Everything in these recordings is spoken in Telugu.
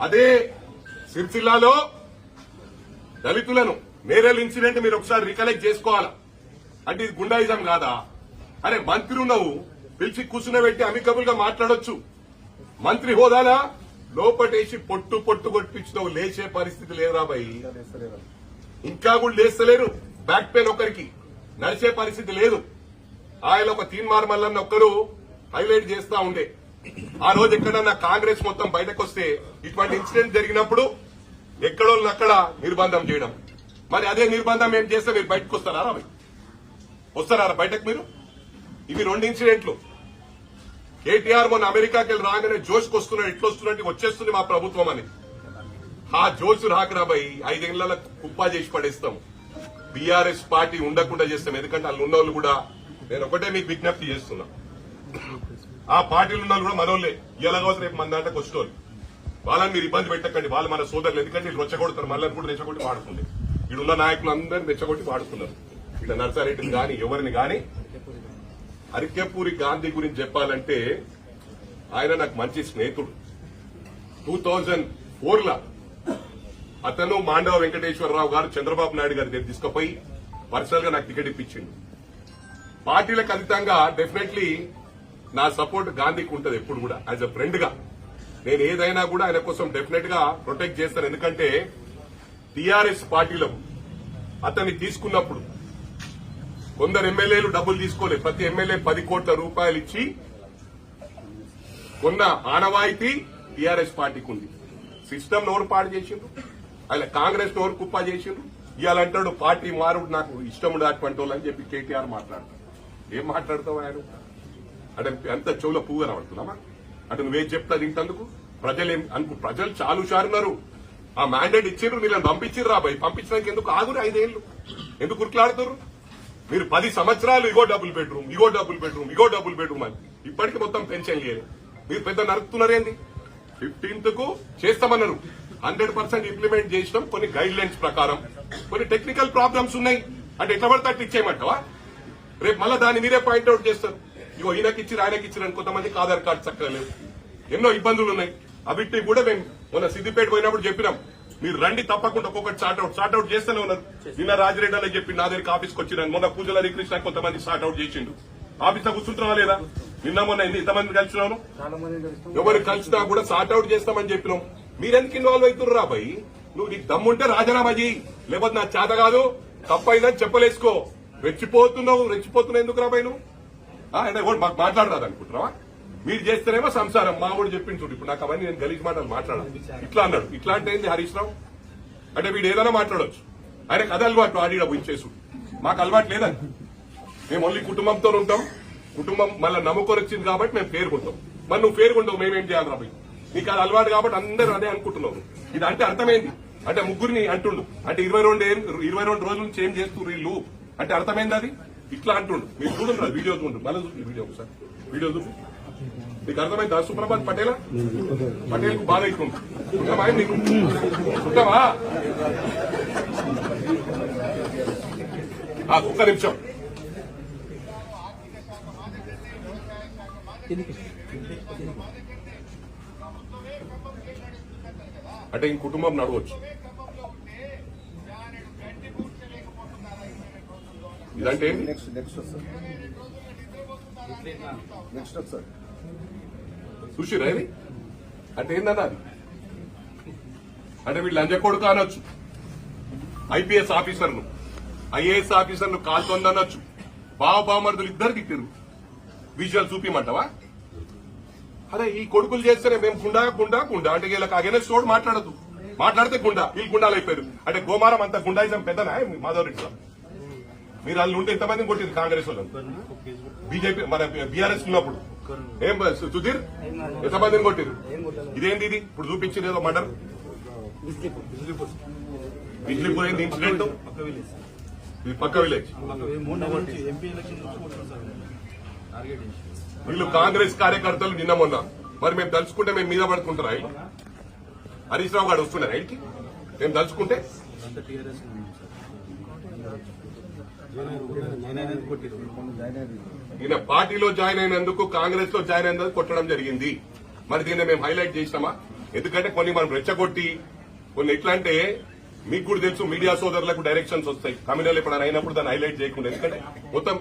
అదే సిరిసిల్లాలో దళితులను నేరేల్ ఇన్సిడెంట్ మీరు ఒకసారి రికలెక్ట్ చేసుకోవాలా? అంటే ఇది గుండాయిజం కాదా? అరే మంత్రి ఉన్నావు పిలిచి కూర్చునబెట్టి అమికబుల్గా మాట్లాడొచ్చు. మంత్రి హోదానా? లోపటేసి పొట్టు పొట్టు కొట్టించినావు లేచే పరిస్థితి లేదురా బాయి. ఇంకా కూడా లేస్తలేరు. బ్యాక్ పెయిన్ ఒకరికి. నడిచే పరిస్థితి లేదు. ఆయన ఒక తీన్మార్ మల్లన్న ఒక్కరు హైలైట్ చేస్తా ఉండే. ఆ రోజు ఎక్కడన్నా కాంగ్రెస్ మొత్తం బయటకు వస్తే ఇటువంటి ఇన్సిడెంట్ జరిగినప్పుడు ఎక్కడోళ్ళు అక్కడ నిర్బంధం చేయడం. మరి అదే నిర్బంధం ఏం చేస్తే మీరు బయటకు వస్తారా వస్తారా రా బయటకు మీరు? ఇవి రెండు ఇన్సిడెంట్లు. కేటీఆర్ మొన్న అమెరికాకి వెళ్ళి రాగానే జోష్కి వస్తున్నాడు ఇట్లా వస్తున్నట్టు వచ్చేస్తుంది మా ప్రభుత్వం అని. ఆ జోష్ రాకరా భయ్ ఐదేళ్ళ కుప్పా చేసి పడేస్తాం. బీఆర్ఎస్ పార్టీ ఉండకుండా చేస్తాం. ఎందుకంటే వాళ్ళు ఉన్న వాళ్ళు కూడా నేను ఒకటే మీకు విజ్ఞప్తి చేస్తున్నా. ఆ పార్టీలు ఉన్న వాళ్ళు కూడా మనోళ్ళే. ఎలాగవసరం రేపు మన దాంట్లో వచ్చేవాళ్ళు వాళ్ళని మీరు ఇబ్బంది పెట్టకండి. వాళ్ళు మన సోదరులు. ఎందుకంటే వీళ్ళు రెచ్చగొడతారు. మళ్ళీ కూడా రెచ్చగొట్టి వాడుతుంది ఇడున్న నాయకులు అందరిని రెచ్చగొట్టి వాడుతున్నారు ఇక్కడ నర్సారెడ్డిని కానీ ఎవరిని కానీ అరికెపూరి గాంధీ గురించి చెప్పాలంటే ఆయన నాకు మంచి స్నేహితుడు. టూ థౌజండ్ ఫోర్ లా అతను మాండవ వెంకటేశ్వరరావు గారు చంద్రబాబు నాయుడు గారి దగ్గర తీసుకుపోయి పర్సనల్గా నాకు టికెట్ ఇప్పించిండు. పార్టీలకు అతీతంగా డెఫినెట్లీ నా సపోర్ట్ గాంధీకి ఉంటది ఎప్పుడు కూడా యాజ్ అ ఫ్రెండ్గా. నేను ఏదైనా కూడా ఆయన కోసం డెఫినెట్గా ప్రొటెక్ట్ చేస్తాను. ఎందుకంటే టీఆర్ఎస్ పార్టీలో అతన్ని తీసుకున్నప్పుడు కొందరు ఎమ్మెల్యేలు డబ్బులు తీసుకోలేదు. ప్రతి ఎమ్మెల్యే పది కోట్ల రూపాయలు ఇచ్చి కొన్న ఆనవాయితీ టీఆర్ఎస్ పార్టీకి ఉంది. సిస్టమ్ నోరు పాడు చేసిండ్రు. ఆయన కాంగ్రెస్ నోరు కుప్ప చేసిండ్రు. ఇవాళ అంటాడు పార్టీ మారుడు నాకు ఇష్టం అటువంటి వాళ్ళు అని చెప్పి కేటీఆర్ మాట్లాడతాడు. ఏం మాట్లాడతావు ఆయన? అంటే ఎంత చెవులో పువ్వు కనబడుతున్నామా అంటే నువ్వేం చెప్తా ఇంతందుకు ప్రజలేం అనుకు ప్రజలు చాలు చారున్నారు ఆ మ్యాండేట్ ఇచ్చిండ్రు వీళ్ళని పంపించిర్రు రా పంపించడానికి ఎందుకు ఆగురు ఐదేళ్ళు ఎందుకు ఉరుకులాడుతారు మీరు పది సంవత్సరాలు ఇగో డబుల్ బెడ్రూమ్ ఇగో డబుల్ బెడ్రూమ్ ఇగో డబుల్ బెడ్రూమ్ అని. ఇప్పటికి మొత్తం పెన్షన్ లేదు. మీరు పెద్ద నరుకుతున్నారేంది ఫిఫ్టీన్త్కు చేస్తామన్నారు. హండ్రెడ్ పర్సెంట్ ఇంప్లిమెంట్ చేసినాం. కొన్ని గైడ్ లైన్స్ ప్రకారం. కొన్ని టెక్నికల్ ప్రాబ్లమ్స్ ఉన్నాయి. అంటే ఎట్లా పడితే అట్లా ఇచ్చేయమంటావా? రేపు మళ్ళీ దాన్ని మీరే పాయింట్అవుట్ చేస్తారు. ఇగో ఈయనకి ఇచ్చి ఆయనకి ఇచ్చిరని కొంతమందికి ఆధార్ కార్డు చక్కగా లేవు. ఎన్నో ఇబ్బందులు ఉన్నాయి. అవిటి కూడా మేము మొన్న సిద్దిపేట పోయినప్పుడు చెప్పినాం. మీరు రండి తప్పకుండా ఒక్కొక్కటి షార్ట్అవుట్ షార్ట్అవుట్ చేస్తూనే ఉన్నారు. నిన్న రాజరెడ్డి అని చెప్పి నా దగ్గరికి ఆఫీస్కి వచ్చినాను మొన్న పూజల హరికృష్ణ కొంతమంది షార్ట్అవుట్ చేసిండు. ఆఫీస్లో కూర్చుంటున్నావా లేదా? నిన్న మొన్న ఎన్ని- ఎంతమంది కలిసినాను ఎవరు కలిసినా కూడా షార్ట్అవుట్ చేస్తామని చెప్పినాం. మీరెందుకు ఇన్వాల్వ్ అవుతున్నారు రాబాయి నువ్వు నీకు దమ్ముంటే రాజీనామా చేయి లేకపోతే నా చేత కాదు తప్పైందని చెప్పలేసుకో. రెచ్చిపోతున్నావు రెచ్చిపోతున్నావు ఎందుకు రాబాయి నువ్వు? అంటే ఎవరు మాకు మాట్లాడరాదు అనుకుంటున్నావా మీరు చేస్తేనేమో సంసారం. మా కూడా చెప్పింది చూడు ఇప్పుడు నాకు అవన్నీ నేను గలీజ్ మాటలు మాట్లాడాలి. ఇట్లా అన్నాడు. ఇట్లా అంటే ఏంది హరీష్ రావు? అంటే వీడు ఏదైనా మాట్లాడొచ్చు. ఆయనకు అది అలవాటు ఆడిడ పోయించేసు మాకు అలవాటు లేదని. మేము ఓన్లీ కుటుంబంతో ఉంటాం. కుటుంబం మళ్ళీ నమ్ముకొని వచ్చింది కాబట్టి మేము పేరుకుంటాం. మరి నువ్వు పేరుకుంటావు మేమేం చేయాలి రాబోయ్? నీకు అది అలవాటు కాబట్టి అందరూ అదే అనుకుంటున్నావు ఇది అంటే అర్థమైంది. అంటే ముగ్గురిని అంటుండు. అంటే ఇరవై రెండు ఇరవై రెండు రోజుల నుంచి ఏం చేస్తున్నారు వీళ్ళు? అంటే అర్థమైంది అది? ఇట్లా అంటుండు. మీరు చూడండి వీడియో చూడండి. మళ్ళీ చూపి వీడియో ఒకసారి. వీడియో చూసి నీకు అర్థమైందా? సుప్రభాత్ పటేలా? పటేల్కు బాగా ఇస్తుంది ఉంటావా నీకు? ఉంటావా ఒక్క నిమిషం. అంటే ఈ కుటుంబం నడవచ్చు. ఇదంటే ఏంటి? నెక్స్ట్ నెక్స్ట్ వస్తుంది. నెక్స్ట్ వస్తుంది. చూసిరా ఇది? అంటే ఏందన్నా అది? అంటే వీళ్ళు లంజ కొడుకు అనొచ్చు. ఐపీఎస్ ఆఫీసర్ను ఐఏఎస్ ఆఫీసర్ను కాల్తొందనొచ్చు బావ బామర్దులు ఇద్దరు తిట్టారు విజువల్ చూపిమంటావా? అరే ఈ కొడుకులు చేస్తేనే మేము గుండా గుండా గుండా. అంటే వీళ్ళకి అగెనెస్ట్ తోడు మాట్లాడదు. మాట్లాడితే గుండా. వీళ్ళు గుండాలు అయిపోయారు అంటే గోమారం అంత గుండాయిజం పెద్దనా? మాధవరెడ్డిలో. మీరు వాళ్ళు ఉంటే ఎంతమందిని కొట్టింది కాంగ్రెస్ వాళ్ళు బీజేపీ మన బీఆర్ఎస్ ఉన్నప్పుడు. ఏం సు- సుధీర్? ఎంతమందిని కొట్టిరు ఇదేంటి ఇది? ఇప్పుడు చూపించింది ఏదో మర్డర్ బిజ్లీపూర్ ఏంది ఇన్సిడెంట్? ఇది పక్క విలేజ్. వీళ్ళు కాంగ్రెస్ కార్యకర్తలు నిన్న మొన్న. మరి మేము తలుచుకుంటే మేము మీద పడుకుంటారా వీళ్ళు? హరీష్ రావు గారు వస్తుండే ఇంటికి మేము తలుచుకుంటే అంతా టీఆర్ఎస్ నేను కొట్టిరు జాయిన్ అయ్యింది ఈయన పార్టీలో జాయిన్ అయినందుకు కాంగ్రెస్లో జాయిన్ అయినందుకు కొట్టడం జరిగింది. మరి దీన్ని మేము హైలైట్ చేసినామా? ఎందుకంటే కొన్ని మనం రెచ్చగొట్టి కొన్ని ఎట్లా అంటే మీకు కూడా తెలుసు మీడియా సోదరులకు డైరెక్షన్స్ వస్తాయి. కమ్యూనల్ ఎప్పుడైనా అయినప్పుడు దాన్ని హైలైట్ చేయకుండా ఎందుకంటే మొత్తం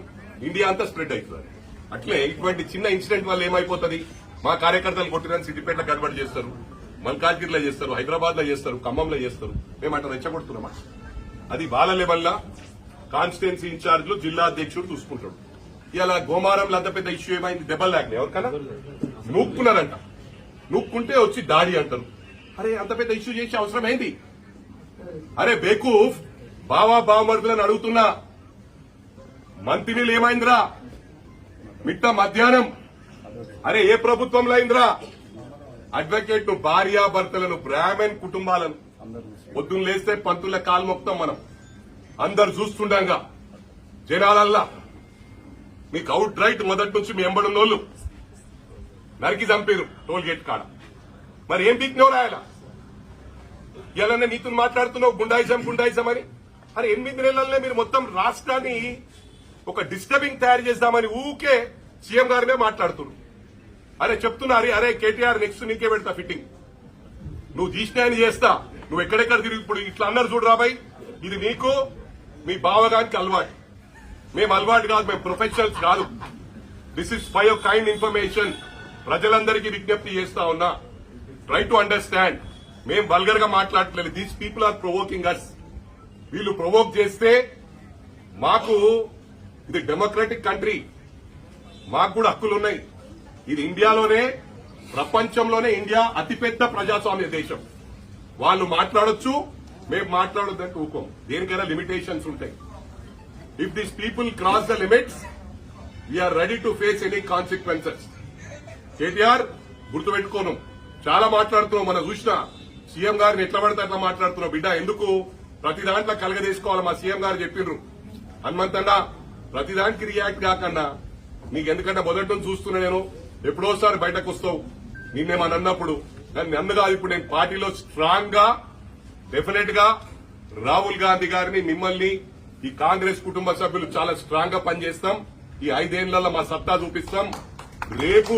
ఇండియా అంతా స్ప్రెడ్ అవుతుంది. అట్లే ఇటువంటి చిన్న ఇన్సిడెంట్ వల్ల ఏమైపోతుంది? మా కార్యకర్తలు కొట్టిన సిద్దిపేట కనబడి చేస్తారు మల్కాజ్గిరిలో చేస్తారు హైదరాబాద్లో చేస్తారు ఖమ్మంలో చేస్తారు. మేము అట్లా రెచ్చగొడుతున్నామా? అది వాళ్ళ లెవెల్లా కాన్స్టిట్యున్సీ ఇన్ఛార్జ్ జిల్లా అధ్యక్షుడు చూసుకుంటాడు. ఇలా గోమారంలో అంత పెద్ద ఇష్యూ ఏమైంది? దెబ్బలు లాగినాయి ఎవరికన్నా? నూక్కున్నారంట. నూక్కుంటే వచ్చి దాడి అంటారు. అరే అంత పెద్ద ఇష్యూ చేసే అవసరం ఏంది? అరే బేకూఫ్ బావా బావమరుదులని అడుగుతున్నా. మంత్రిలు ఏమైందిరా? మిట్ట మధ్యాహ్నం. అరే ఏ ప్రభుత్వంలో అయిందిరా? అడ్వకేట్ను భార్యాభర్తలను బ్రాహ్మణ్ కుటుంబాలను. పొద్దున్న లేస్తే పంతుల కాలు మొక్తాం మనం. అందరు చూస్తుండగా జనాలల్లా మీకు అవుట్ రైట్ మొదటి నుంచి మీ ఎంబడున్నోళ్ళు నరికి చంపారు టోల్ గేట్ కాడ. మరి ఏం పీక్నవు రాయాలా ఇలా నీతో మాట్లాడుతున్నావు గుండాయిజం గుండాయిజం అని? అరే ఎనిమిది నెలలనే మీరు మొత్తం రాష్ట్రాన్ని ఒక డిస్టర్బింగ్ తయారు చేద్దామని ఊకే సీఎం గారినే మాట్లాడుతున్నారు. అరే చెప్తున్నారు అరే కేటీఆర్ నెక్స్ట్ నీకే పెడతా ఫిట్టింగ్ నువ్వు తీసినాయని చేస్తా నువ్వు ఎక్కడెక్కడ తిరిగి ఇప్పుడు ఇట్లా అన్నారు చూడు రాబాయ్. ఇది నీకు మీ భావగానికి అలవాటు. మేము అలవాటు కాదు మేము ప్రొఫెషనల్స్ కాదు. This is five kind information ప్రజలందరికీ విజ్ఞప్తి చేస్తా ఉన్నా. ట్రై టు అండర్స్టాండ్ మేము వల్గర్గా మాట్లాడట్లేదు. These people are provoking us వీళ్ళు ప్రొవోక్ చేస్తే మాకు ఇది డెమోక్రటిక్ కంట్రీ మాకు కూడా హక్కులు ఉన్నాయి ఇది ఇండియాలోనే ప్రపంచంలోనే ఇండియా అతిపెద్ద ప్రజాస్వామ్య దేశం. వాళ్ళు మాట్లాడొచ్చు మేము మాట్లాడొద్దంటే ఊకోం దేనికైనా లిమిటేషన్స్ ఉంటాయి. If this people cross the limits we are ready to face any consequences KTR గుర్తుపెట్టుకోను. చాలా మాట్లాడుతున్నావు మన చూసిన. సీఎం గారిని ఎట్లా పడితే అట్లా మాట్లాడుతున్నావు బిడ్డ. ఎందుకు? ప్రతి దాంట్లో కలగదేసుకోవాలి మా సీఎం గారు చెప్పిండ్రు హనుమంతన్న ప్రతి దానికి రియాక్ట్ కాకుండా నీకు ఎందుకంటే మొదటి చూస్తున్నా నేను. ఎప్పుడోసారి బయటకు వస్తావు నిన్నేమని అన్నప్పుడు కానీ నన్ను కాదు ఇప్పుడు నేను పార్టీలో స్ట్రాంగ్గా డెఫినెట్గా రాహుల్ గాంధీ గారిని మిమ్మల్ని ఈ కాంగ్రెస్ కుటుంబ సభ్యులు చాలా స్ట్రాంగ్గా పనిచేస్తాం. ఈ ఐదేళ్ళలో మా సత్తా చూపిస్తాం. రేపు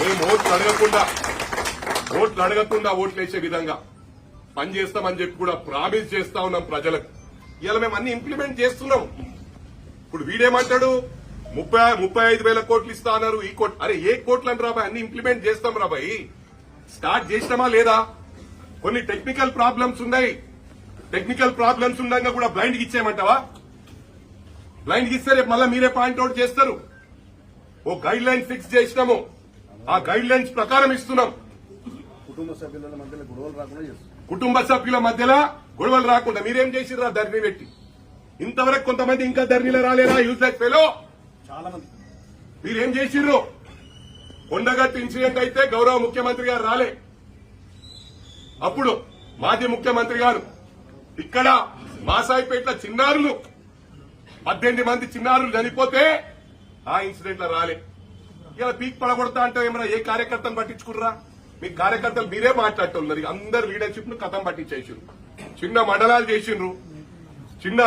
మేము ఓట్లు అడగకుండా ఓట్లు అడగకుండా ఓట్లు వేసే విధంగా పనిచేస్తామని చెప్పి కూడా ప్రామిస్ చేస్తా ఉన్నాం ప్రజలకు. ఇలా మేము అన్ని ఇంప్లిమెంట్ చేస్తున్నాం. ఇప్పుడు వీడేమంటాడు? ముప్పై ముప్పై ఐదు వేల కోట్లు ఇస్తా అన్నారు. ఈ కోట్ అరే ఏ కోట్లు అని రాబాయ్ అన్ని ఇంప్లిమెంట్ చేస్తాం రాబాయ్ స్టార్ట్ చేసినామా లేదా? కొన్ని టెక్నికల్ ప్రాబ్లమ్స్ ఉన్నాయి. టెక్నికల్ ప్రాబ్లమ్స్ ఉండగా కూడా బ్లైండ్ ఇచ్చేయమంటావా? బ్లైండ్ ఇస్తే రేపు మళ్ళీ మీరే పాయింట్ అవుట్ చేస్తారు. ఓ గైడ్ లైన్ ఫిక్స్ చేసినాము. ఆ గైడ్ లైన్స్ ప్రకారం ఇస్తున్నాం. కుటుంబ సభ్యుల మధ్యలో గొడవలు రాకుండా కుటుంబ సభ్యుల మధ్యలో గొడవలు రాకుండా మీరేం చేసిర్రా ధరణి పెట్టి? ఇంతవరకు కొంతమంది ఇంకా ధరణిలో రాలేరా యూస్లెస్ ఫెలో? చాలా మంది. మీరేం చేసిర్రు? కొండగట్టు ఇన్సిడెంట్ అయితే గౌరవ ముఖ్యమంత్రి గారు రాలే. అప్పుడు మాజీ ముఖ్యమంత్రి గారు ఇక్కడ మాసాయిపేట చిన్నారులు పద్దెనిమిది మంది చిన్నారులు చనిపోతే ఆ ఇన్సిడెంట్లో రాలే. ఇలా పీక్ పడగొడతా అంటే ఏమైనా ఏ కార్యకర్తను పట్టించుకుర్రా? మీ కార్యకర్తలు మీరే మాట్లాడుతున్నారు అందరు లీడర్షిప్ను కథం పట్టించేసిండ్రు. చిన్న మండలాలు చేసిండ్రు. చిన్న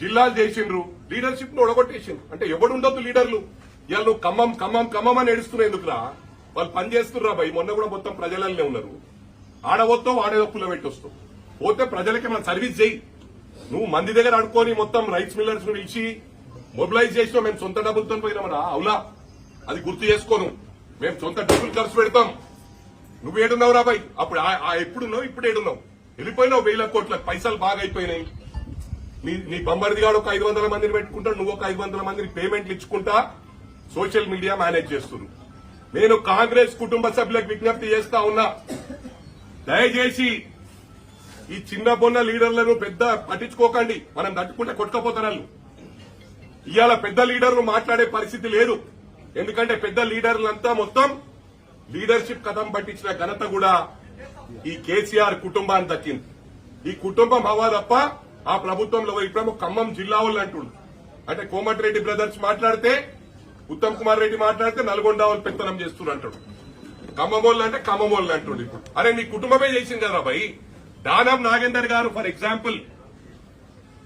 జిల్లాలు చేసిండ్రు. లీడర్షిప్ను ఒడగొట్టేసిండ్రు. అంటే ఎవడు ఉండొద్దు లీడర్లు ఇవాళ నువ్వు ఖమ్మం ఖమ్మం ఖమ్మం అని ఏడుస్తున్నావు ఎందుకురా? వాళ్ళు పని చేస్తుర్రా భయ్ మొన్న కూడా మొత్తం ప్రజలనే ఉన్నారు. ఆడవస్తావు పెట్టి పెట్టొస్తావు పోతే ప్రజలకి మనం సర్వీస్ చేయి. నువ్వు మంది దగ్గర అడుకొని మొత్తం రైస్ మిల్లర్స్ పిలిచి మొబిలైజ్ చేసినావు మేము సొంత డబ్బులతో పోయినామరా? అవులా? అది గుర్తు చేసుకోను మేము సొంత డబ్బులు ఖర్చు పెడతాం. నువ్వు ఏడున్నావు రాబాయ్ అప్పుడు ఆ- ఎప్పుడున్నావు? ఇప్పుడు ఏడున్నావు? వెళ్ళిపోయినావు వేల కోట్ల పైసలు బాగా అయిపోయినాయి నీ నీ బంబర్దిగాడు ఒక ఐదు వందల మందిని పెట్టుకుంటాడు నువ్వు ఒక ఐదు వందల మందిని పేమెంట్లు ఇచ్చుకుంటా సోషల్ మీడియా మేనేజ్ చేస్తున్నావు నేను కాంగ్రెస్ కుటుంబ సభ్యులకు విజ్ఞప్తి చేస్తా ఉన్నా. దయచేసి ఈ చిన్న బొన్న లీడర్లను పెద్ద పట్టించుకోకండి. మనం తట్టుకుంటే కొట్టుకపోతారు ఇవాళ పెద్ద లీడర్లు మాట్లాడే పరిస్థితి లేదు. ఎందుకంటే పెద్ద లీడర్లంతా మొత్తం లీడర్షిప్ కథం పట్టించిన ఘనత కూడా ఈ కేసీఆర్ కుటుంబానికి దక్కింది. ఈ కుటుంబం హవా తప్ప ఆ ప్రభుత్వంలో ఇప్పుడు ఖమ్మం జిల్లా వాళ్ళు అంటుండు అంటే కోమటిరెడ్డి బ్రదర్స్ మాట్లాడితే ఉత్తమ్ కుమార్ రెడ్డి మాట్లాడితే నల్గొండ వాళ్ళు పెత్తనం చేస్తున్నారు అంటాడు ఖమ్మమోళ్ళు అంటే ఖమ్మమోళ్ళు అంటుండే ఇప్పుడు. అరే నీ కుటుంబమే చేసింది కదా భయ్? దానం నాగేందర్ గారు ఫర్ ఎగ్జాంపుల్.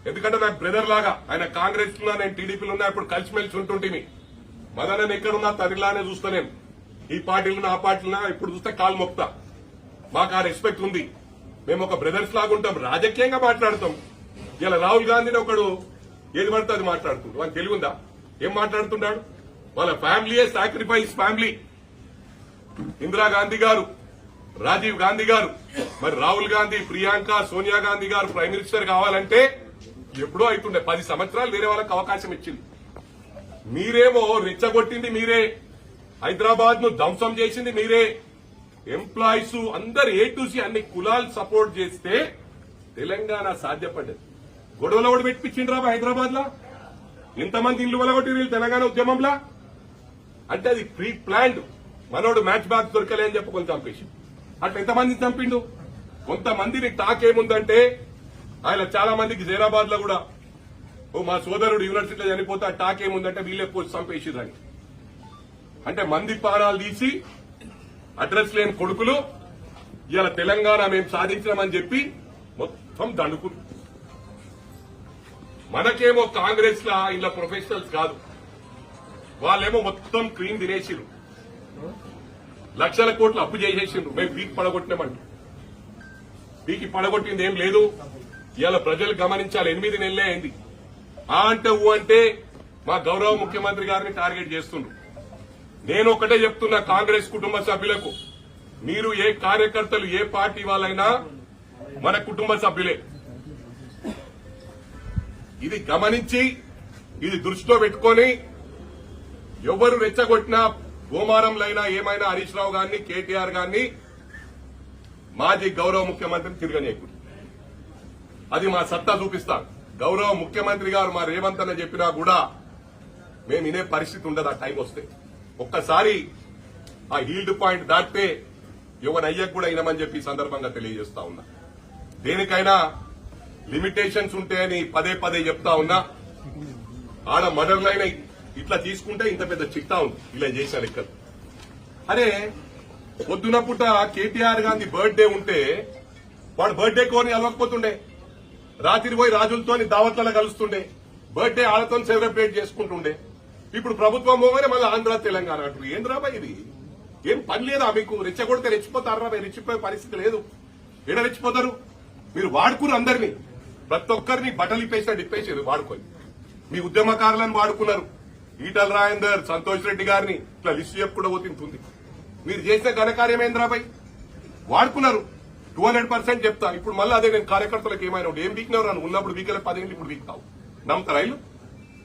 ఎందుకంటే నాకు బ్రదర్ లాగా ఆయన కాంగ్రెస్లో నేను టీడీపీలో ఉన్నా ఇప్పుడు కలిసిమెలిసి ఉంటుంటిని మదన ఎక్కడున్నా తరిలానే చూస్తా నేను. ఈ పార్టీలో ఆ పార్టీలో ఇప్పుడు చూస్తే కాలు మొక్తా మాకు ఆ రెస్పెక్ట్ ఉంది. మేము ఒక బ్రదర్స్ లాగా ఉంటాం రాజకీయంగా మాట్లాడతాం. ఇలా రాహుల్ గాంధీని ఒకడు ఏది పడితే అది మాట్లాడుతుంది వాళ్ళకి తెలివి ఉందా? ఏం మాట్లాడుతున్నాడు వాళ్ళ ఫ్యామిలీయే సాక్రిఫైస్ ఫ్యామిలీ ఇందిరాగాంధీ గారు రాజీవ్ గాంధీ గారు మరి రాహుల్ గాంధీ ప్రియాంక సోనియా గాంధీ గారు ప్రైమ్ మినిస్టర్ కావాలంటే ఎప్పుడో అవుతుండే పది సంవత్సరాలు వేరే వాళ్ళకి అవకాశం ఇచ్చింది. మీరేమో రెచ్చగొట్టింది మీరే హైదరాబాద్ను ధ్వంసం చేసింది మీరే. ఎంప్లాయీస్ అందరు ఏ టూసి అన్ని కులాలు సపోర్ట్ చేస్తే తెలంగాణ సాధ్యపడ్డది. గొడవలు కూడా పెట్టించిండ్రా హైదరాబాద్ లా ఇంతమంది ఇల్లు వలగొట్టి తెలంగాణ ఉద్యమంలా? అంటే అది ప్రీ ప్లాన్డ్ మనోడు మ్యాచ్ బ్యాక్ దొరకలే అని చెప్పుకొని చంపేసి అట్లా ఎంతమందిని చంపిండు? కొంతమందిని టాక్ ఏముందంటే ఆయన చాలా మందికి జైరాబాద్లో కూడా ఓ మా సోదరుడు యూనివర్సిటీలో చనిపోతే ఆ టాక్ ఏముందంటే వీళ్ళే పోస్ట్ చంపేసిరని అంటే మంది పానాలు తీసి అడ్రస్ లేని కొడుకులు ఇవాళ తెలంగాణ మేము సాధించినామని చెప్పి మొత్తం దండుకు మనకేమో కాంగ్రెస్ లా ఇలా ప్రొఫెషనల్స్ కాదు. వాళ్ళేమో మొత్తం క్రీమ్ తినేసిరు లక్షల కోట్లు అప్పు చేసేసిండ్రు. మేము వీక్ పడగొట్టినామంట పీకి పడగొట్టింది ఏం లేదు. ఇవాళ ప్రజలు గమనించాలి. ఎనిమిది నెలలే అయింది. ఆ అంటే ఊ అంటే మా గౌరవ ముఖ్యమంత్రి గారిని టార్గెట్ చేస్తుండ్రు. నేను ఒకటే చెప్తున్నా కాంగ్రెస్ కుటుంబ సభ్యులకు. మీరు ఏ కార్యకర్తలు ఏ పార్టీ వాళ్ళైనా మన కుటుంబ సభ్యులే. ఇది గమనించి ఇది దృష్టిలో పెట్టుకొని ఎవరు రెచ్చగొట్టినా గోమారంలైనా ఏమైనా హరీష్ రావు గారిని కేటీఆర్ గారిని మాజీ గౌరవ ముఖ్యమంత్రి తిరగనీయకూడదు అది మా సత్తా చూపిస్తాం. గౌరవ ముఖ్యమంత్రి గారు మా రేవంత్ అన్న చెప్పినా కూడా మేము వినే పరిస్థితి ఉండదు ఆ టైం వస్తే. ఒక్కసారి ఆ హీల్డ్ పాయింట్ దాటితే ఎవరి అయ్యకు కూడా అయినామని చెప్పి సందర్భంగా తెలియజేస్తా ఉన్నా. దేనికైనా లిమిటేషన్స్ ఉంటాయని పదే పదే చెప్తా ఉన్నా. ఆడ మర్డర్లైన ఇట్లా తీసుకుంటే ఇంత పెద్ద చిట్టా ఉంది. ఇలా చేసిన లెక్కలు అరే పొద్దున పూట కేటీఆర్ గాంధీ బర్త్డే ఉంటే వాడు బర్త్డే కోని అలవకపోతుండే. రాత్రి పోయి రాజులతో దావత్లలో కలుస్తుండే. Birthday ఆడతో celebrate చేసుకుంటుండే. ఇప్పుడు ప్రభుత్వం పోగానే మళ్ళీ ఆంధ్ర తెలంగాణ అంటారు ఏం రాబాయ్ ఇది? ఏం పని లేదా మీకు? రెచ్చగొడితే రెచ్చిపోతారా? మీరు రెచ్చిపోయే పరిస్థితి లేదు. ఎడ రెచ్చిపోతారు? మీరు వాడుకున్నారు అందరినీ. ప్రతి ఒక్కరిని బట్టలు ఇప్పేసినా డిప్పేసారు వాడుకొని. మీ ఉద్యమకారులను వాడుకున్నారు. ఈటల రాజేందర్ సంతోష్ రెడ్డి గారిని ఇట్లా లిస్టు చెప్పుకుంటూ పోతుంది మీరు చేసిన ఘనకార్యమేంద్రాబాయ్ వాడుకున్నారు. టూ హండ్రెడ్ పర్సెంట్ చెప్తా ఇప్పుడు మళ్ళీ అదే నేను కార్యకర్తలకు ఏమైనా ఏం వీక్నవరు అని ఉన్నప్పుడు వీకలే పదిహేను ఇప్పుడు వీక్తావు. నమ్ముతారా రైలు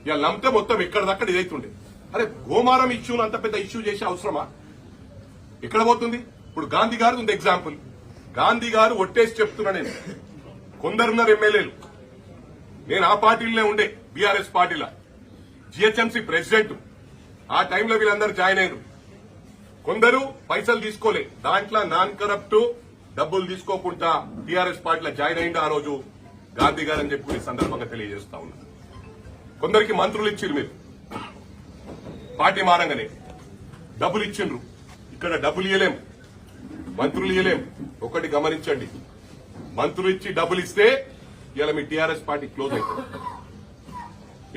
ఇక నమ్మితే మొత్తం ఎక్కడిదక్కడ ఇదైతుండే. అరే గోమారం ఇష్యూను అంత పెద్ద ఇష్యూ చేసే అవసరమా? ఎక్కడ పోతుంది? ఇప్పుడు గాంధీ గారు ఉంది ఎగ్జాంపుల్ గాంధీ గారు ఒట్టేసి చెప్తున్నా నేను. కొందరున్నారు ఎమ్మెల్యేలు. నేను ఆ పార్టీలోనే ఉండే బీఆర్ఎస్ పార్టీలో. జిహెచ్ఎంసీ ప్రెసిడెంట్. ఆ టైంలో వీళ్ళందరూ జాయిన్ అయ్యారు కొందరు పైసలు తీసుకోలే. దాంట్లో నాన్ కరప్ట్ డబ్బులు తీసుకోకుండా టీఆర్ఎస్ పార్టీలో జాయిన్ అయింది ఆ రోజు గాంధీ గారు అని చెప్పి సందర్భంగా తెలియజేస్తా ఉన్నారు కొందరికి మంత్రులు ఇచ్చిరు మీరు. పార్టీ మారంగానే. డబ్బులు ఇచ్చిండ్రు ఇక్కడ డబ్బులు ఇవ్వలేం మంత్రులు ఇవ్వలేం ఒకటి గమనించండి. మంత్రులు ఇచ్చి డబ్బులు ఇస్తే ఇలా మీ టీఆర్ఎస్ పార్టీ క్లోజ్ అవుతుంది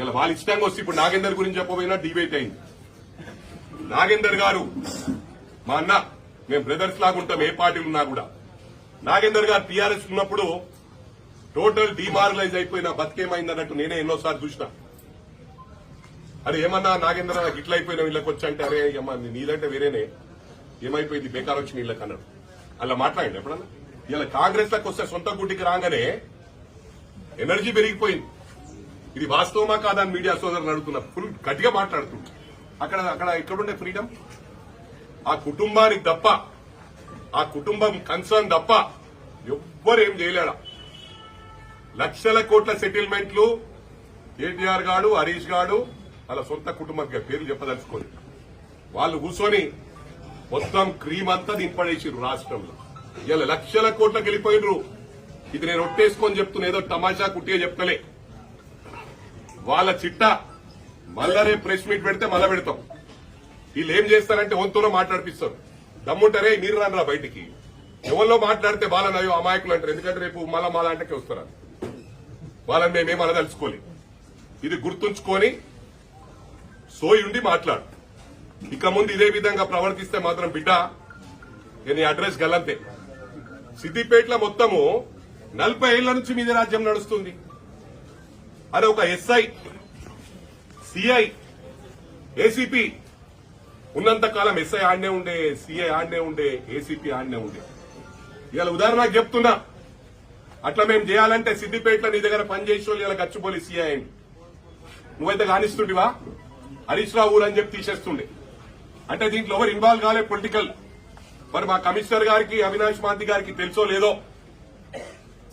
ఇలా వాళ్ళు ఇష్టంగా వస్తే ఇప్పుడు నాగేందర్ గురించి చెప్పబోయినా డిబేట్ అయింది. నాగేందర్ గారు మా అన్న మేము బ్రదర్స్ లాగుంటాం ఏ పార్టీలు ఉన్నా కూడా. నాగేందర్ గారు టీఆర్ఎస్ ఉన్నప్పుడు టోటల్ డిమారలైజ్ అయిపోయిన బతికేమైంది అన్నట్టు నేనే ఎన్నోసార్లు చూసిన. అరే ఏమన్నా నాగేంద్ర నాకు ఇట్లా అయిపోయిన వీళ్ళకి వచ్చంటే అంటే అరే అమ్మా నీదంటే వేరేనే. ఏమైపోయింది? బేకార్ వచ్చి నీళ్ళకి అన్నాడు అలా మాట్లాడండి ఎప్పుడన్నా? ఇలా కాంగ్రెస్లకు వస్తే సొంత గుడ్డికి రాగానే ఎనర్జీ పెరిగిపోయింది. ఇది వాస్తవమా కాదా అని మీడియా సోదరులు అడుగుతున్నా ఫుల్ గట్టిగా మాట్లాడుతుంది. అక్కడ అక్కడ ఎక్కడుండే ఫ్రీడమ్ ఆ కుటుంబానికి తప్ప ఆ కుటుంబం కన్సర్న్ తప్ప ఎవ్వరు ఏం చేయలేడా? లక్షల కోట్ల సెటిల్మెంట్లు కేటీఆర్ గాడు హరీష్ గాడు వాళ్ళ సొంత కుటుంబానికి పేర్లు చెప్పదలుచుకోండి వాళ్ళు కూర్చొని మొత్తం క్రీమ్ అంతా దింపడేసారు రాష్ట్రంలో. ఇలా లక్షల కోట్లకు వెళ్ళిపోయినరు ఇది నేను ఒట్టేసుకొని చెప్తున్నా ఏదో టమాషా కుట్టిగా చెప్తలే. వాళ్ళ చిట్ట మళ్ళా రేపు ప్రెస్ మీట్ పెడితే మళ్ళా పెడతాం. వీళ్ళు ఏం చేస్తారంటే వంతులో మాట్లాడిపిస్తారు. దమ్ముంటారే మీరు రానరా బయటికి. ఎవరిలో మాట్లాడితే వాళ్ళని అయ్యో అమాయకులు అంటారు. ఎందుకంటే రేపు మళ్ళా మా అంటే వస్తారు వాళ్ళని మేమేం అనదలుచుకోలే. ఇది గుర్తుంచుకొని సోయి ఉండి మాట్లాడు. ఇక ముందు ఇదే విధంగా ప్రవర్తిస్తే మాత్రం బిడ్డ నేను నీ అడ్రస్ గల్లంతే. సిద్దిపేటలో మొత్తము నలభై ఏళ్ళ నుంచి మీద రాజ్యం నడుస్తుంది. అదే ఒక ఎస్ఐ సిఐ ఏసీపీ. ఉన్నంత కాలం ఎస్ఐ ఆడనే ఉండే సిఐ ఆడనే ఉండే ఏసీపీ ఆడనే ఉండే. ఇవాళ ఉదాహరణకు చెప్తున్నా. అట్లా మేము చేయాలంటే సిద్దిపేటలో నీ దగ్గర పనిచేసే ఇలా గచ్చిపోలి సిఐ నువ్వైతే కానిస్తుండేవా హరీష్ రావు ఊరు అని చెప్పి తీసేస్తుండే. అంటే దీంట్లో ఎవరు ఇన్వాల్వ్ కాలే పొలిటికల్ మరి మా కమిషనర్ గారికి అవినాష్ మాంతి గారికి తెలుసో లేదో?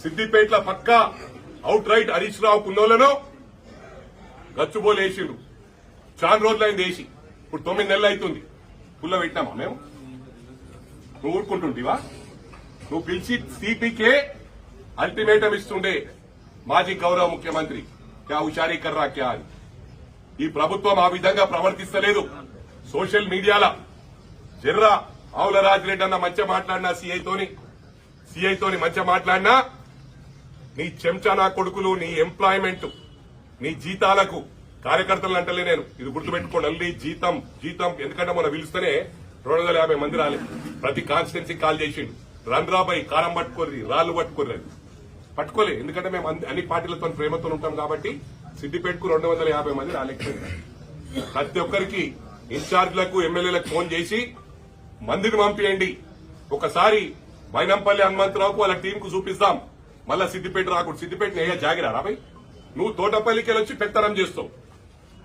సిద్దిపేటలో పక్కా అవుట్ రైట్ హరీష్ రావు కున్నోళ్ళను గచ్చుబోలు వేసిండు. చాలా రోజులైంది వేసి. ఇప్పుడు తొమ్మిది నెలలు అవుతుంది. పుల్ల పెట్టినామా మేము? నువ్వు ఊరుకుంటుంటివా? నువ్వు పిలిచి సిపికే అల్టిమేటం ఇస్తుండే మాజీ గౌరవ ముఖ్యమంత్రి. క్యా హుషారీ కర్రా క్యా అని ఈ ప్రభుత్వం ఆ విధంగా ప్రవర్తిస్తలేదు. సోషల్ మీడియాలో జర్రా ఆవుల రాజిరెడ్డి అన్న మంచిగా మాట్లాడినా సీఐతోని సీఐతోని మంచిగా మాట్లాడినా? నీ చెంచా నా కొడుకులు నీ ఎంప్లాయ్మెంట్ నీ జీతాలకు కార్యకర్తలు అంటలే నేను. ఇది గుర్తుపెట్టుకోండి అల్లి జీతం జీతం ఎందుకంటే మనం పిలిస్తేనే రెండు వందల యాభై మంది రాలేదు ప్రతి కాన్స్టిట్యున్సీ కాల్ చేసిండు. రంధ్రాబాయి కారం పట్టుకోర్రి రాళ్ళు పట్టుకోర్రి పట్టుకోలేదు పట్టుకోలే ఎందుకంటే మేము అన్ని- పార్టీలతో ప్రేమతో ఉంటాం కాబట్టి సిద్దిపేటకు రెండు వందల యాభై మంది రాలేకపోయింది ప్రతి ఒక్కరికి ఇన్ఛార్జ్లకు ఎమ్మెల్యేలకు ఫోన్ చేసి మందిని పంపియండి. ఒకసారి మైనంపల్లి హనుమంతరావుకు వాళ్ళ టీంకు చూపిస్తాం. మళ్ళా సిద్దిపేట రాకూడదు. సిద్దిపేట అయ్యా జాగిరా రాబాయ్ నువ్వు తోటపల్లికి వెళ్ళొచ్చి పెత్తనం చేస్తావు.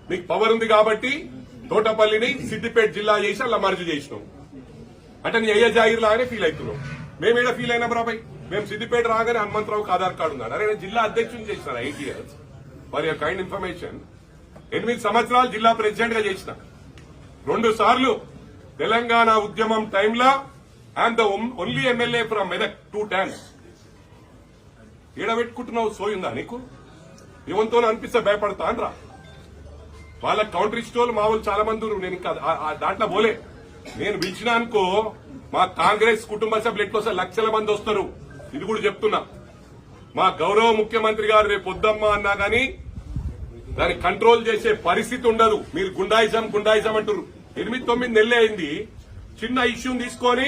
నీకు పవర్ ఉంది కాబట్టి తోటపల్లిని సిద్దిపేట జిల్లా చేసి అలా మర్జీ చేసినావు. అంటే నీ అయ్యా జాగిర్ లాగానే ఫీల్ అవుతున్నావు. మేము ఏడా ఫీల్ అయినా రాబాయ్ మేము సిద్దిపేట రాగానే హనుమంతరావుకి ఆధార్ కార్డు ఉన్నాడు అరే నేను జిల్లా అధ్యక్షుని చేసిన eight years for your kind information ఎనిమిది సంవత్సరాలు జిల్లా ప్రెసిడెంట్గా చేసిన. రెండు సార్లు తెలంగాణ ఉద్యమం టైంలో and the only MLA from Medak two times ఈడబెట్టుకుంటున్నావు సోయిందా నీకు? ఏమంతో అనిపిస్తే భయపడతా అనరా వాళ్ళ కౌంటర్ ఇచ్చేవాళ్ళు మా వాళ్ళు చాలా మంది నేను ఇంకా దాంట్లో పోలే. నేను పిలిచినా అనుకో మా కాంగ్రెస్ కుటుంబ సభ్యులు ఎట్లా లక్షల మంది వస్తారు. ఇది కూడా చెప్తున్నా. మా గౌరవ ముఖ్యమంత్రి గారు రేపు వద్దమ్మా అన్నా గాని దాన్ని కంట్రోల్ చేసే పరిస్థితి ఉండదు. మీరు గుండాయిజం గుండాయిజం అంటారు ఎనిమిది తొమ్మిది నెలలే అయింది. చిన్న ఇష్యూని తీసుకొని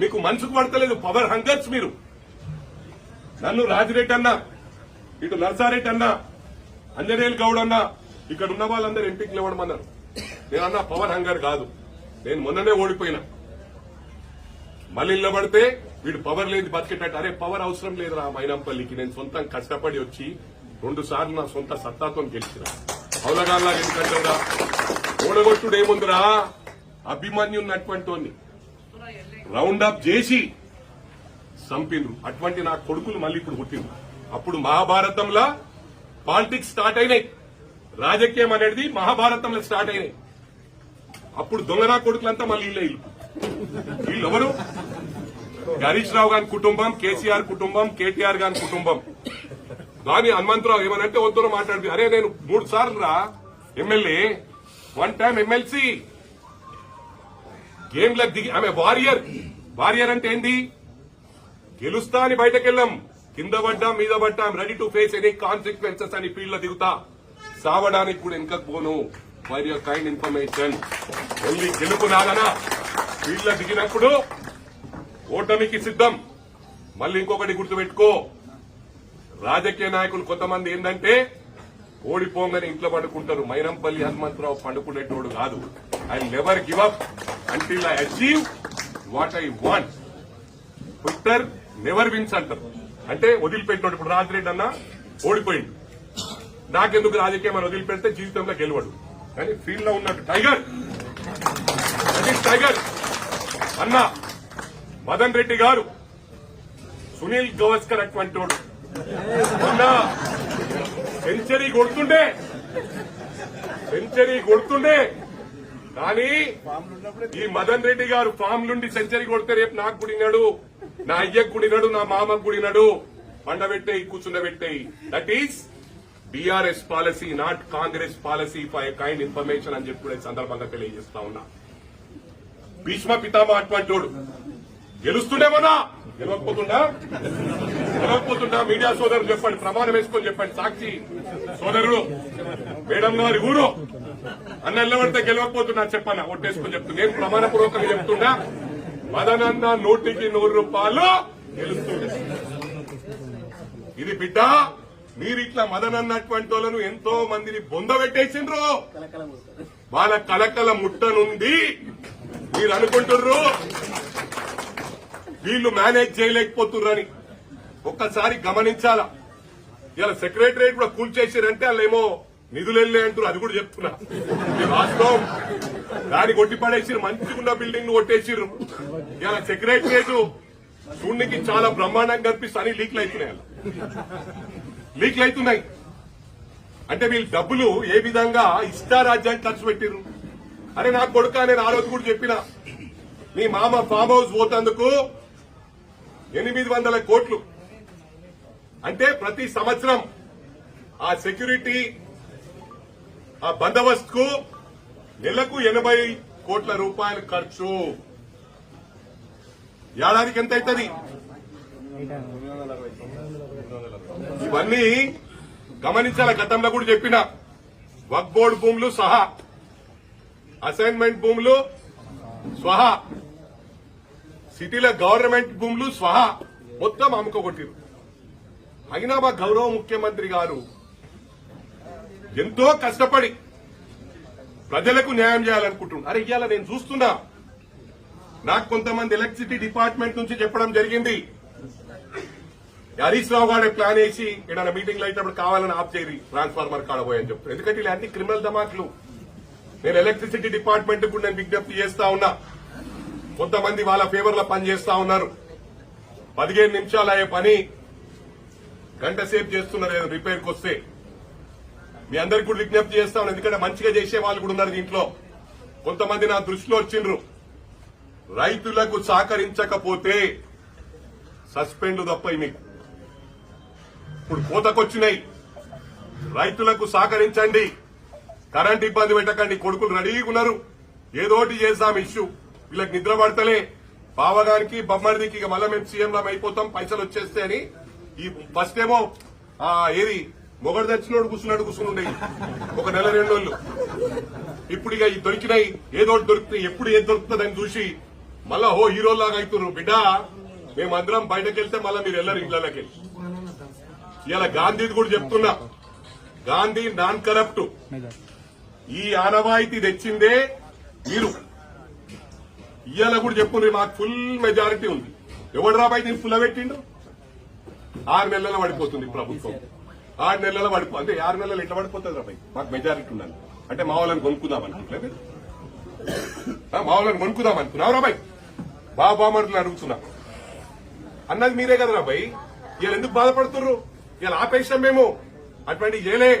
మీకు మనసుకు పడతలేదు. పవర్ హంగర్స్ మీరు. నన్ను రాజిరెడ్డి అన్న ఇటు నర్సారెడ్డి అన్న అంజనేయులు గౌడ్ అన్నా ఇక్కడ ఉన్న వాళ్ళందరూ ఎంపీకి లేవడమన్నారు. నేను అన్న పవర్ హంగర్ కాదు. నేను మొన్ననే ఓడిపోయినా. మళ్ళీ నిలబడితే వీడు పవర్ లేదు బతికేటట్టు. అరే పవర్ అవసరం లేదురా మైనంపల్లికి. నేను సొంతం కష్టపడి వచ్చి రెండు సార్లు నా సొంత సత్తాతో గెలిచిన. అవులగాల్లా ఎందుకంటారా ఓడగొట్టుడు ఏముందిరా? అభిమన్యు ఉన్నటువంటి రౌండ్ అప్ చేసి చంపిండ్రు అటువంటి నా కొడుకులు మళ్ళీ ఇప్పుడు పుట్టిండ్రు. అప్పుడు మహాభారతంలో పాలిటిక్స్ స్టార్ట్ అయినాయి. రాజకీయం అనేది మహాభారతంలో స్టార్ట్ అయినాయి. అప్పుడు దొంగనా కొడుకులంతా మళ్ళీ ఇల్లే ఇల్లు. వీళ్ళు ఎవరు హరీష్ రావు గారి కుటుంబం కేసీఆర్ కుటుంబం కేటీఆర్ గారి కుటుంబం. దాని హనుమంతరావు ఏమనంటే వద్దు మాట్లాడుతుంది అరే నేను మూడు సార్లు రా ఎమ్మెల్యే. One time MLC. గేమ్లో దిగి ఆమె వారియర్. వారియర్ అంటే ఏంది? గెలుస్తా అని బయటకెళ్ళాం. కింద పడ్డాం మీద పడ్డాం. Ready to face any consequences అని ఫీల్డ్లో దిగుతా. సావడానికి కూడా వెనకకు పోను. For your kind information only గెలుపు నాగనా ఫీల్డ్లో దిగినప్పుడు ఓటమికి సిద్ధం. మళ్ళీ ఇంకొకటి గుర్తుపెట్టుకో. రాజకీయ నాయకులు కొంతమంది ఏంటంటే ఓడిపోగానే ఇంట్లో పడుకుంటారు. మైనంపల్లి హనుమంతరావు పండుకునేటోడు కాదు. I never give up until I achieve what I want quitter never wins అంటారు అంటే వదిలిపెట్టినోడు ఇప్పుడు రాజిరెడ్డి అన్న ఓడిపోయిండు. నాకెందుకు రాజకీయం అని వదిలిపెడితే జీవితంలో గెలవడు. కానీ ఫీల్డ్లో ఉన్నట్టు టైగర్. టైగర్. అన్న మదన్ రెడ్డి గారు. సునీల్ గవస్కర్ అటువంటి వాడు. మొన్న సెంచరీ కొడుతుండే. సెంచరీ కొడుతుండే. కానీ ఈ మదన్ రెడ్డి గారు ఫామ్ నుండి సెంచరీ కొడితే రేపు నాకు గుడినాడు నా అయ్య గుడినాడు నా మామ గుడినాడు. పండబెట్టేయి కూర్చుండబెట్టేయి. That is BRS policy not Congress policy for kind information అని చెప్పి సందర్భంగా తెలియజేస్తా ఉన్నా. భీష్మ పితామా అటువంటి గెలుస్తుండేమన్నా గెలవకపోతుండా? గెలవకపోతుండా? మీడియా సోదరులు చెప్పండి ప్రమాణం వేసుకొని చెప్పండి సాక్షి సోదరుడు. మేడం గారి ఊరు. అన్న నిలబడితే గెలవకపోతున్నా చెప్పన్నా ఒట్టేసుకొని చెప్తున్నా. నేను ప్రమాణపూర్వకంగా చెప్తున్నా? మదనన్న నూటికి నూరు రూపాయలు గెలుస్తుంది. ఇది బిడ్డ మీరు ఇట్లా మదన్ అన్నటువంటి వాళ్ళను ఎంతో మందిని బొందబెట్టేసిండ్రు వాళ్ళ కలకల ముట్టనుంది మీరు అనుకుంటుర్రు వీళ్ళు మేనేజ్ చేయలేకపోతుర్రని. ఒక్కసారి గమనించాలా? ఇలా సెక్రటరియట్ కూడా కూల్చేసారంటే వాళ్ళేమో నిధులు వెళ్ళే అంటారు అది కూడా చెప్తున్నా. వాస్తవం. దాన్ని కొట్టి పడేసిరు మంచిగున్న బిల్డింగ్ను ఇలా సెక్రటరియట్ చూడనికి చాలా బ్రహ్మాండంగా అని లీక్లు అవుతున్నాయి లీక్లు అవుతున్నాయి. అంటే వీళ్ళు డబ్బులు ఏ విధంగా ఇష్టారాజ్యాన్ని ఖర్చు పెట్టిర్రు? అరే నా కొడుక నేను ఆ రోజు కూడా చెప్పిన మీ మామ ఫామ్ హౌస్ పోతందుకు ఎనిమిది వందల కోట్లు. అంటే ప్రతి సంవత్సరం ఆ సెక్యూరిటీ ఆ బందోబస్తుకు నెలకు ఎనభై కోట్ల రూపాయలు ఖర్చు. ఏడాదికి ఎంత అవుతుంది ఇవన్నీ గమనించాల? గతంలో కూడా చెప్పిన. వక్ బోర్డు భూములు సహా. అసైన్మెంట్ భూములు స్వహా. సిటీల గవర్నమెంట్ భూములు స్వహా. మొత్తం అమ్ముకోగొట్టిరు. అయినా మా గౌరవ ముఖ్యమంత్రి గారు ఎంతో కష్టపడి ప్రజలకు న్యాయం చేయాలనుకుంటున్నాను అరే ఇవాళ నేను చూస్తున్నా. నాకు కొంతమంది ఎలక్ట్రిసిటీ డిపార్ట్మెంట్ నుంచి చెప్పడం జరిగింది. హరీష్ రావు గారు ప్లాన్ వేసి ఏదైనా మీటింగ్లో అయినప్పుడు కావాలని ఆఫ్ చేయరు ట్రాన్స్ఫార్మర్ కాడబోయని చెప్తారు ఎందుకంటే ఇలా అన్ని క్రిమినల్ ధమాకులు. నేను ఎలక్ట్రిసిటీ డిపార్ట్మెంట్ కూడా నేను విజ్ఞప్తి చేస్తా ఉన్నా. కొంతమంది వాళ్ళ ఫేవర్లో పని చేస్తా ఉన్నారు. పదిహేను నిమిషాలు అయ్యే పని. గంట సేపు చేస్తున్నారు రిపేర్కి వస్తే. మీ అందరికి కూడా విజ్ఞప్తి చేస్తా ఎందుకంటే మంచిగా చేసే వాళ్ళు కూడా ఉన్నారు దీంట్లో. కొంతమంది నా దృష్టిలో వచ్చిండ్రు. రైతులకు సహకరించకపోతే సస్పెండ్ తప్ప మీకు. ఇప్పుడు కోతకొచ్చినాయి రైతులకు సహకరించండి. కరెంట్ ఇబ్బంది పెట్టకండి. కొడుకులు రెడీగా ఉన్నారు. ఏదోటి చేద్దాం ఇష్యూ. వీళ్ళకి నిద్ర పడతలే. బావగానికి బొమ్మడికి ఇక మళ్ళీ మేము సీఎం అయిపోతాం. పైసలు వచ్చేస్తే అని ఈ ఫస్ట్ ఏమో ఏది? మొగడు తెచ్చినోడు కూర్చున్నాడు కూర్చుని ఒక నెల రెండు రోజులు ఇప్పుడు ఇక దొరికినాయి. ఏదో ఒకటి దొరుకుతాయి ఎప్పుడు ఏది దొరుకుతుందని చూసి మళ్ళా హో హీరోలాగా అవుతున్నారు బిడ్డ మేమందరం బయటకు వెళ్తే మళ్ళీ మీరు వెళ్ళరు ఇళ్ళకి ఇలా గాంధీది కూడా చెప్తున్నా. Gandhi non corrupt. ఈ ఆనవాయితీ తెచ్చిందే మీరు. ఇవాళ కూడా చెప్పుండ్రి మాకు ఫుల్ మెజారిటీ ఉంది. ఎవడు రాబాయి దీన్ని ఫుల్ పెట్టిండు? ఆరు నెలల పడిపోతుంది ప్రభుత్వం. ఆరు నెలల పడిపో అంటే ఆరు నెలలు ఎట్లా పడిపోతుంది రా మాకు మెజారిటీ ఉండాలి. అంటే మా వాళ్ళని కొనుక్కుందాం అనుకుంటలేదు మా వాళ్ళని కొనుక్కుందాం అనుకున్నావు రాబాయి బాబామరులు అడుగుతున్నా. అన్నది మీరే కదా రాబాయ్ వీళ్ళు ఎందుకు బాధపడుతుర్రు? వీళ్ళు ఆపేసాం మేము. అటువంటి చేయలే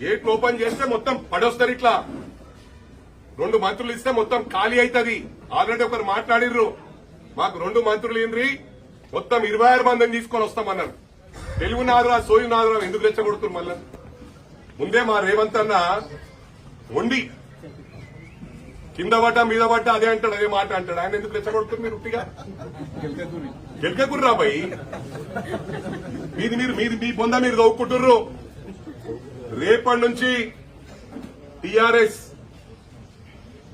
గేట్లు ఓపెన్ చేస్తే మొత్తం పడొస్తారు ఇట్లా. రెండు మంత్రులు ఇస్తే మొత్తం ఖాళీ అవుతుంది ఆల్రెడీ ఒకరు మాట్లాడిర్రు. మాకు రెండు మంత్రులు ఏంద్రి? మొత్తం ఇరవై ఆరు మందిని తీసుకొని వస్తామన్నారు. తెలుగు నాదురా సోయు నాదురా ఎందుకు రెచ్చగొడుతున్నారు మళ్ళా? ముందే మా రేవంత్ అన్న ఉండి కింద పడ్డ మీద పడ్డ అదే అంటాడు అదే మాట అంటాడు. ఆయన ఎందుకు రెచ్చగొడుతుంది మీరు ఉట్టిగా గెలకకుర్రు రాబాయి మీది మీరు మీది మీ బొంద మీరు దవ్వుకుంటుర్రు రేపటి నుంచి టిఆర్ఎస్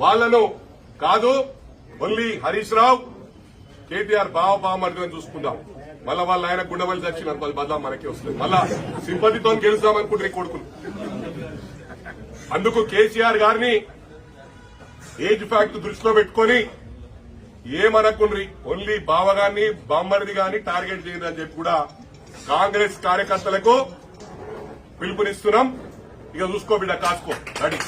వాళ్ళను కాదు ఓన్లీ హరీష్ రావు కేటీఆర్ బావ బావమర్దులను చూసుకుందాం. మళ్ళా వాళ్ళ ఆయన గుండెవల్లి చచ్చినారు అది బదలా మనకి వస్తుంది. మళ్ళా సింపతితో గెలుస్తాం అనుకుంటారు కొడుకులు. అందుకు కేసీఆర్ గారిని ఏజ్ ఫ్యాక్ట్ దృష్టిలో పెట్టుకొని ఏమనకుండ్రి ఓన్లీ బావగాన్ని బామ్మరిది గాని టార్గెట్ చేయదని చెప్పి కూడా కాంగ్రెస్ కార్యకర్తలకు పిలుపునిస్తున్నాం. ఇక చూసుకో బిడ్డ కాసుకో. రెడీ.